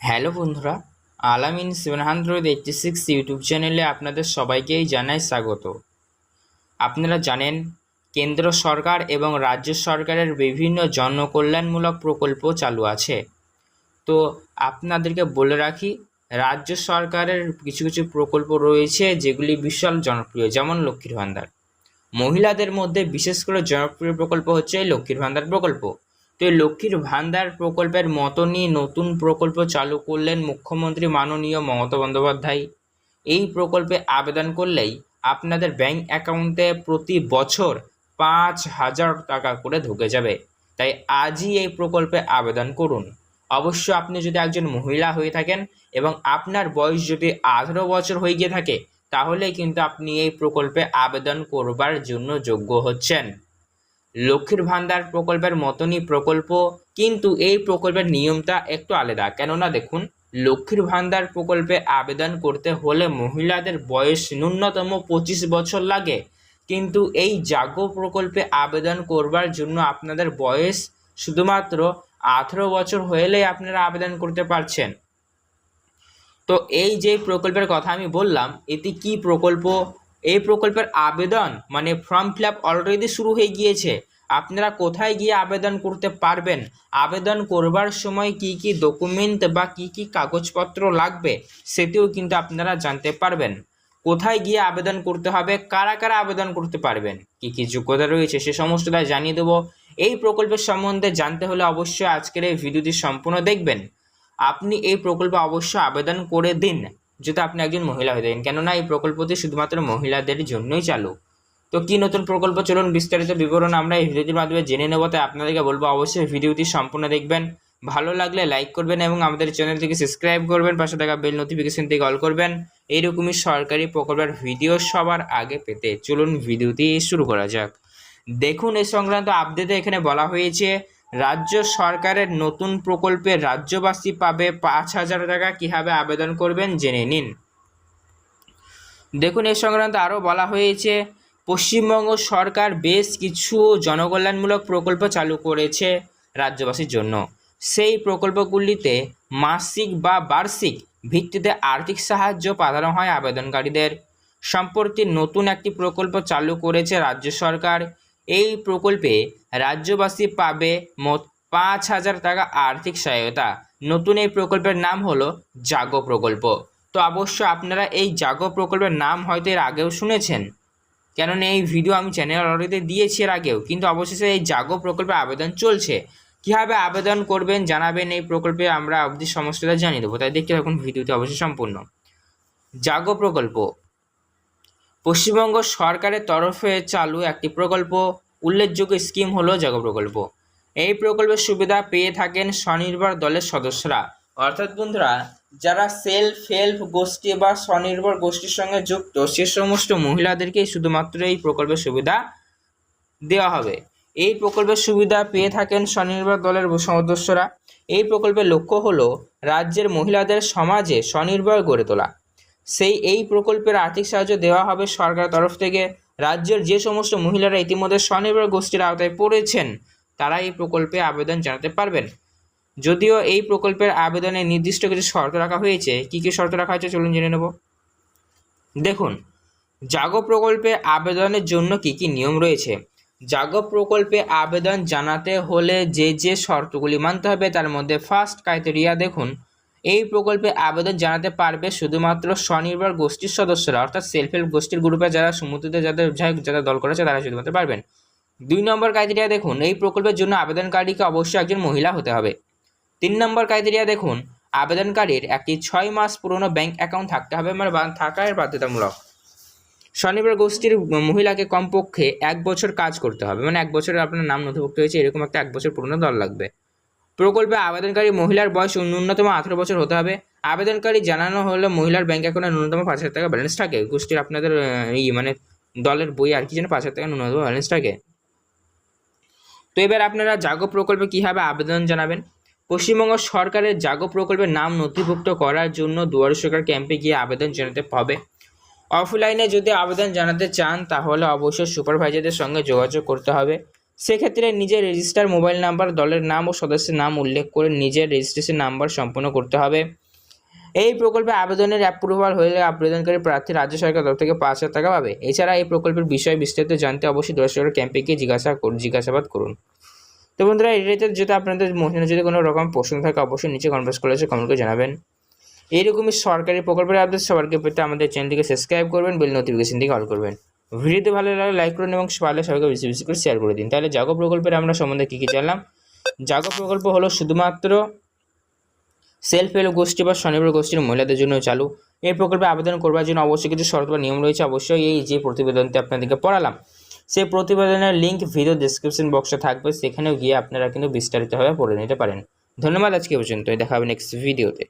Hello বন্ধুরা, Alamin seven hundred eighty six YouTube চ্যানেলে আপনাদের সবাইকেই জানাই স্বাগত। আপনারা জানেন, কেন্দ্র সরকার এবং রাজ্য সরকারের বিভিন্ন জনকল্যাণমূলক প্রকল্প চালু আছে। তো আপনাদেরকে বলে রাখি, রাজ্য সরকারের কিছু কিছু প্রকল্প রয়েছে যেগুলি বিশাল জনপ্রিয়, যেমন লক্ষ্মীর ভাণ্ডার। মহিলাদের মধ্যে বিশেষ করে জনপ্রিয় প্রকল্প হচ্ছে লক্ষ্মীর ভাণ্ডার প্রকল্প। তো লক্ষ্মীর ভাণ্ডার প্রকল্পের মতনই নতুন প্রকল্প চালু করলেন মুখ্যমন্ত্রী মাননীয় মমতা বন্দ্যোপাধ্যায়। এই প্রকল্পে আবেদন করলেই আপনাদের ব্যাংক অ্যাকাউন্টে প্রতি বছর পাঁচ হাজার টাকা করে ঢুকে যাবে। তাই আজই এই প্রকল্পে আবেদন করুন। অবশ্য আপনি যদি একজন মহিলা হয়ে থাকেন এবং আপনার বয়স যদি আঠেরো বছর হয়ে গিয়ে থাকে তাহলে কিন্তু আপনি এই প্রকল্পে আবেদন করবার জন্য যোগ্য হচ্ছেন। লক্ষ্মীর ভান্ডার প্রকল্পের মতনই প্রকল্প, কিন্তু এই প্রকল্পের নিয়মটা একটু আলাদা। কেননা দেখুন, লক্ষ্মীর ভান্ডার প্রকল্পে আবেদন করতে হলে মহিলাদের বয়স ন্যূনতম পঁচিশ বছর লাগে। কিন্তু এই জাগো প্রকল্পে আবেদন করবার জন্য আপনাদের বয়স শুধুমাত্র আঠেরো বছর হলেই আপনারা আবেদন করতে পারছেন। তো এই যে প্রকল্পের কথা আমি বললাম, এটি কি প্রকল্প? এই প্রকল্পের আবেদন মানে ফর্ম ফিল আপ অলরেডি শুরু হয়ে গিয়েছে। আপনারা কোথায় গিয়ে আবেদন করতে পারবেন? আবেদন করবার সময় কি কি ডকুমেন্ট বা কি কি কাগজপত্র লাগবে, সেটিও কিন্তু আপনারা জানতে পারবেন। কোথায় গিয়ে আবেদন করতে হবে, কারা কারা আবেদন করতে পারবেন, কি কি যোগ্যতা রয়েছে, সে সমস্তটা জানিয়ে দেবো। এই প্রকল্পের সম্বন্ধে জানতে হলে অবশ্যই আজকের এই ভিডিওটি সম্পূর্ণ দেখবেন। আপনি এই প্রকল্পে অবশ্যই আবেদন করে দিন। যদি আপনি একজন মহিলা হয়ে থাকেন। কেননা এই প্রকল্পটি শুধুমাত্র মহিলাদের জন্যই চালু। তো কী নতুন প্রকল্প চলুন বিস্তারিত বিবরণ আমরা এই ভিডিওটির মাধ্যমে জেনে নেব। তাই আপনাদেরকে বলব, অবশ্যই ভিডিওটি সম্পূর্ণ দেখবেন। ভালো লাগলে লাইক করবেন এবং আমাদের চ্যানেলটিকে সাবস্ক্রাইব করবেন। পাশে থাকা বেল নোটিফিকেশন থেকে অল করবেন। এইরকমই সরকারি প্রকল্পের ভিডিও সবার আগে পেতে চলুন ভিডিওটি শুরু করা যাক। দেখুন এই সংক্রান্ত আপডেটে এখানে বলা হয়েছে রাজ্য সরকারের নতুন প্রকল্পে রাজ্যবাসী পাবে পাঁচ হাজার টাকা। কীভাবে আবেদন করবেন জেনে নিন। দেখুন এই সংক্রান্ত আরও বলা হয়েছে, পশ্চিমবঙ্গ সরকার বেশ কিছু জনকল্যাণমূলক প্রকল্প চালু করেছে রাজ্যবাসীর জন্য। সেই প্রকল্পগুলিতে মাসিক বা বার্ষিক ভিত্তিতে আর্থিক সাহায্য পাঠানো হয় আবেদনকারীদের। সম্প্রতি নতুন একটি প্রকল্প চালু করেছে রাজ্য সরকার এই প্রকল্পে রাজ্যবাসী পাবে মোট পাঁচ হাজার টাকা আর্থিক সহায়তা। নতুন এই প্রকল্পের নাম হলো জাগো প্রকল্প। তো অবশ্য আপনারা এই জাগো প্রকল্পের নাম হয়তো এর আগেও শুনেছেন। কেননা এই ভিডিও আমি চ্যানেল অলরেডি দিয়েছি এর আগেও। কিন্তু অবশেষে এই জাগো প্রকল্পে আবেদন চলছে। কীভাবে আবেদন করবেন, জানাবেন এই প্রকল্পে আমরা অবধি সমস্তটা জানিয়ে দেবো। তাই দেখতে থাকুন ভিডিওটি অবশ্যই সম্পূর্ণ। জাগো প্রকল্প পশ্চিমবঙ্গ সরকারের তরফে চালু একটি প্রকল্প। উল্লেখযোগ্য স্কিম হলো জাগো প্রকল্প এই প্রকল্পের সুবিধা পেয়ে থাকেন স্বনির্ভর দলের সদস্যরা। অর্থাৎ বন্ধুরা, যারা সেলফ হেল্প গোষ্ঠী বা স্বনির্ভর গোষ্ঠীর সঙ্গে যুক্ত, সে সমস্ত মহিলাদেরকেই শুধুমাত্র এই প্রকল্পের সুবিধা দেওয়া হবে। এই প্রকল্পের সুবিধা পেয়ে থাকেন স্বনির্ভর দলের সদস্যরা। এই প্রকল্পের লক্ষ্য হলো, রাজ্যের মহিলাদের সমাজে স্বনির্ভর গড়ে তোলা। সেই এই প্রকল্পের আর্থিক সাহায্য দেওয়া হবে সরকারের তরফ থেকে। রাজ্যের যে সমস্ত মহিলারা ইতিমধ্যে স্বনির্ভর গোষ্ঠীর আওতায় পড়েছেন, তারা এই প্রকল্পে আবেদন জানাতে পারবেন। যদিও এই প্রকল্পের আবেদনে নির্দিষ্ট কিছু শর্ত রাখা হয়েছে। কী কী শর্ত রাখা হয়েছে চলুন জেনে নেব। দেখুন, জাগো প্রকল্পে আবেদনের জন্য কি কি নিয়ম রয়েছে? জাগো প্রকল্পে আবেদন জানাতে হলে যে যে শর্তগুলি মানতে হবে তার মধ্যে ফার্স্ট ক্রাইটেরিয়া দেখুন। এই প্রকল্পে আবেদন জানাতে পারবে শুধুমাত্র স্বনির্ভর গোষ্ঠীর সদস্যরা, অর্থাৎ সেলফ হেল্প গোষ্ঠীর গ্রুপে যারা সমুদ্রতে যাদের যাই যারা দল করেছে, তারা শুধুমাত্র পারবেন। দুই নম্বর ক্রাইটেরিয়া দেখুন, এই প্রকল্পের জন্য আবেদনকারীকে অবশ্যই একজন মহিলা হতে হবে। তিন নম্বর ক্রাইটেরিয়া দেখুন, আবেদনকারীর একটি ছয় মাস পুরনো ব্যাংক অ্যাকাউন্ট থাকতে হবে মানে থাকার বাধ্যতামূলক। স্বনির্ভর গোষ্ঠীর মহিলাকে কমপক্ষে এক বছর কাজ করতে হবে মানে এক বছরের আপনার নাম নথিভুক্ত হয়েছে, এরকম একটা এক বছর পুরনো দল লাগবে। প্রকল্পে আবেদনকারী মহিলার বয়স ন্যূনতম আঠেরো বছর হতে হবে। আবেদনকারী জানানো হলে মহিলার ব্যাংক অ্যাকাউন্টে ন্যূনতম পাঁচ হাজার টাকা ব্যালেন্স থাকে। গোষ্ঠীর আপনাদের এই মানে দলের বই আর কি যেন পাঁচ হাজার টাকা ন্যূনতম ব্যালেন্স থাকে। তো এবার আপনারা জাগো প্রকল্পে কীভাবে আবেদন জানাবেন? পশ্চিমবঙ্গ সরকারের জাগো প্রকল্পের নাম নথিভুক্ত করার জন্য দুয়ারে সরকার ক্যাম্পে গিয়ে আবেদন জানাতে হবে। অফলাইনে যদি আবেদন জানাতে চান, তাহলে অবশ্যই সুপারভাইজারদের সঙ্গে যোগাযোগ করতে হবে। সেক্ষেত্রে নিজের রেজিস্টার মোবাইল নাম্বার দলের নাম ও সদস্যের নাম উল্লেখ করে নিজের রেজিস্ট্রেশন নাম্বার সম্পন্ন করতে হবে। এই প্রকল্পে আবেদনের অ্যাপ্রুভাল হলে আবেদনকারী প্রার্থী রাজ্য সরকার তরফ থেকে পাঁচ হাজার টাকা পাবে। এছাড়া এই প্রকল্পের বিষয়ে বিস্তারিত জানতে অবশ্যই দর্শকের ক্যাম্পে গিয়ে জিজ্ঞাসা জিজ্ঞাসাবাদ করুন। তো বন্ধুরা, এই রিলেটেড যদি আপনাদের মনে যদি কোনো রকম প্রশ্ন থাকে, অবশ্যই নিচে কনভার্স কলেজে কমেন্ট করে জানাবেন। এইরকমই সরকারি প্রকল্পের আপডেট সবারকে পেতে আমাদের চ্যানেলটিকে সাবস্ক্রাইব করবেন বেল নোটিফিকেশন দিকে অল করবেন। ভিডিওতে ভালো লাগলে লাইক করুন এবং পারলে সবাইকে বেশি বেশি করে শেয়ার করে দিন। তাহলে জাগো প্রকল্পের আমরা সম্বন্ধে কী কী জানলাম? জাগো প্রকল্প হলো শুধুমাত্র সেলফ হেল্প গোষ্ঠী বা স্বনির্ভর গোষ্ঠীর মহিলাদের জন্য চালু। এই প্রকল্পে আবেদন করবার জন্য অবশ্যই কিছু শর্ত বা নিয়ম রয়েছে। অবশ্যই এই যে প্রতিবেদনটি আপনাদেরকে পড়ালাম, সেই প্রতিবেদনের লিঙ্ক ভিডিও ডিসক্রিপশন বক্সে থাকবে। সেখানেও গিয়ে আপনারা কিন্তু বিস্তারিতভাবে পড়ে নিতে পারেন। ধন্যবাদ আজকে পর্যন্ত দেখা হবে নেক্সট ভিডিওতে